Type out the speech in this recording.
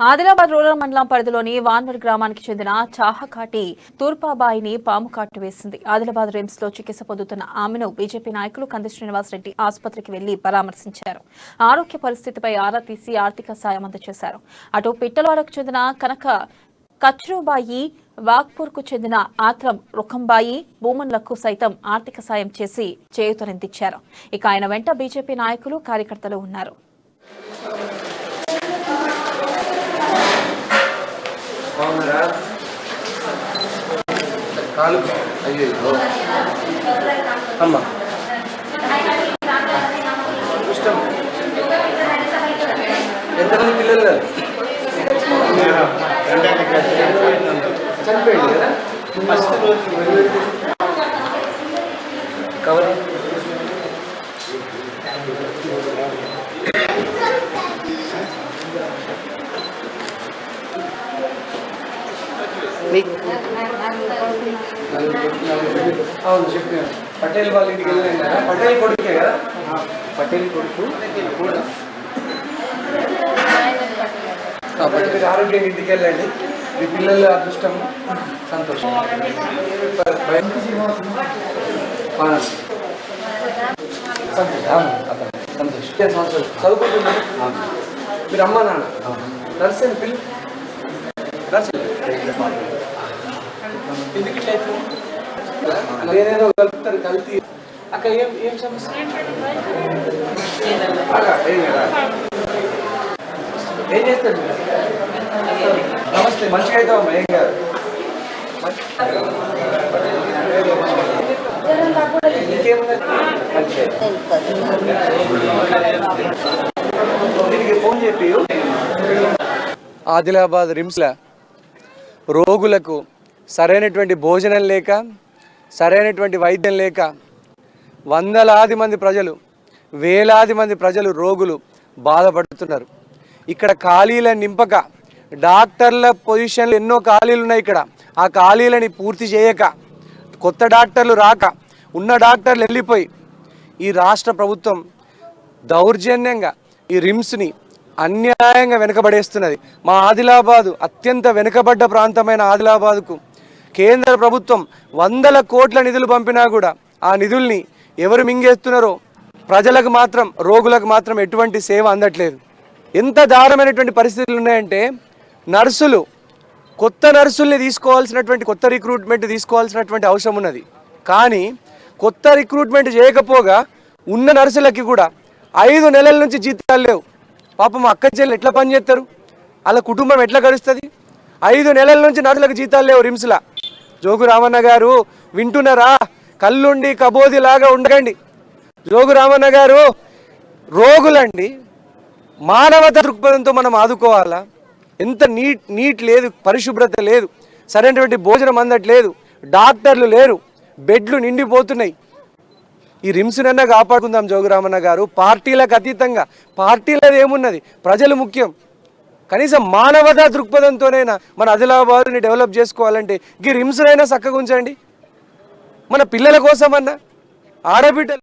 Adilabad rural మండలం పరిధిలోని వాన్వర్ గ్రామానికి చెందిన చాహకాటి తూర్పాబాయిని పాము కాటు వేసింది. ఆదిలాబాద్ రిమ్స్లో చికిత్స పొందుతున్న ఆమెను బీజేపీ నాయకులు కంది శ్రీనివాసరెడ్డి ఆసుపత్రికి వెళ్ళి పరామర్శించారు. ఆరోగ్య పరిస్థితిపై ఆరా తీసి ఆర్థిక సాయం అందజేశారు. అటు పిట్టలవాడకు చెందిన కనక కచ్రూబాయి వాగ్పూర్కు చెందిన ఆత్రం రుఖంబాయి భూమన్లకు సైతం ఆర్థిక సాయం చేసి చేయూతనందించారు ఇక ఆయన వెంట బీజేపీ నాయకులు కార్యకర్తలు ఉన్నారు. బాగున్నారా కాలు అయ్యో అమ్మ ఇష్టం ఎంతమంది పిల్లలు లేరు? చనిపోయింది కదా ఫస్ట్ రోజు కవర్ మీకు అవును చెప్పాను. పటేల్ వాళ్ళ ఇంటికి వెళ్ళాను పటేల్ కొడుకే కదా? పటేల్ కొడుకు కూడా కాబట్టి మీరు ఆరోగ్యంగా ఇంటికి వెళ్ళండి. మీ పిల్లల అదృష్టం సంతోషం. సంతోషం. సంవత్సరాలు చదువుకుంటున్నారు? మీరు అమ్మా నాన్న? నర్స్ అని పిల్లలు నేనేదో కలుపుతారు కలిపి అక్కడ ఏం ఏం సమస్య ఏం కదా? చేస్తారు నమస్తే మంచిగా అయితే అమ్మా ఏం కాదు ఇంకేమున్నది? మంచిగా దీనికి ఆదిలాబాద్ రిమ్స్లో రోగులకు సరైనటువంటి భోజనం లేక సరైనటువంటి వైద్యం లేక వందలాది మంది ప్రజలు వేలాది మంది ప్రజలు రోగులు బాధపడుతున్నారు. ఇక్కడ ఖాళీలను నింపక డాక్టర్ల పొజిషన్లు ఎన్నో ఖాళీలు ఉన్నాయి ఇక్కడ. ఆ ఖాళీలని పూర్తి చేయక కొత్త డాక్టర్లు రాక ఉన్న డాక్టర్లు వెళ్ళిపోయి ఈ రాష్ట్ర ప్రభుత్వం దౌర్జన్యంగా ఈ రిమ్స్ని అన్యాయంగా వెనుకబడేస్తున్నది. మా ఆదిలాబాదు అత్యంత వెనుకబడ్డ ప్రాంతమైన ఆదిలాబాదుకు కేంద్ర ప్రభుత్వం వందల కోట్ల నిధులు పంపినా కూడా ఆ నిధుల్ని ఎవరు మింగేస్తున్నారో ప్రజలకు మాత్రం రోగులకు మాత్రం ఎటువంటి సేవ అందట్లేదు. ఎంత దారుణమైనటువంటి పరిస్థితులు ఉన్నాయంటే నర్సులు కొత్త నర్సుల్ని తీసుకోవాల్సినటువంటి కొత్త రిక్రూట్మెంట్ తీసుకోవాల్సినటువంటి అవసరం ఉన్నది. కానీ కొత్త రిక్రూట్మెంట్ చేయకపోగా ఉన్న నర్సులకి కూడా ఐదు నెలల నుంచి జీతాలు లేవు. పాపం అక్క చెల్లెలు ఎట్లా పనిచేస్తారు వాళ్ళ కుటుంబం ఎట్లా గడుస్తుంది? ఐదు నెలల నుంచి నటులకు జీతాలు లేవు రిమ్స్లా. జోగు రామన్న గారు వింటున్నారా? కళ్ళుండి కబోదిలాగా ఉండకండి. జోగు రామన్న గారు రోగులండి. మానవత దృక్పథంతో మనం ఆదుకోవాలా? ఎంత నీట్ నీట్ లేదు పరిశుభ్రత లేదు సరైనటువంటి భోజనం అందట్లేదు డాక్టర్లు లేరు బెడ్లు నిండిపోతున్నాయి. ఈ రిమ్స్నన్నా కాపాడుకుందాం జోగురామన్న గారు. పార్టీలకు అతీతంగా పార్టీలది ఏమున్నది? ప్రజలు ముఖ్యం. కనీసం మానవతా దృక్పథంతోనైనా మన ఆదిలాబాద్ని డెవలప్ చేసుకోవాలంటే ఈ రిమ్స్నైనా చక్కగా ఉంచండి మన పిల్లల కోసమన్నా ఆడబిడ్డలు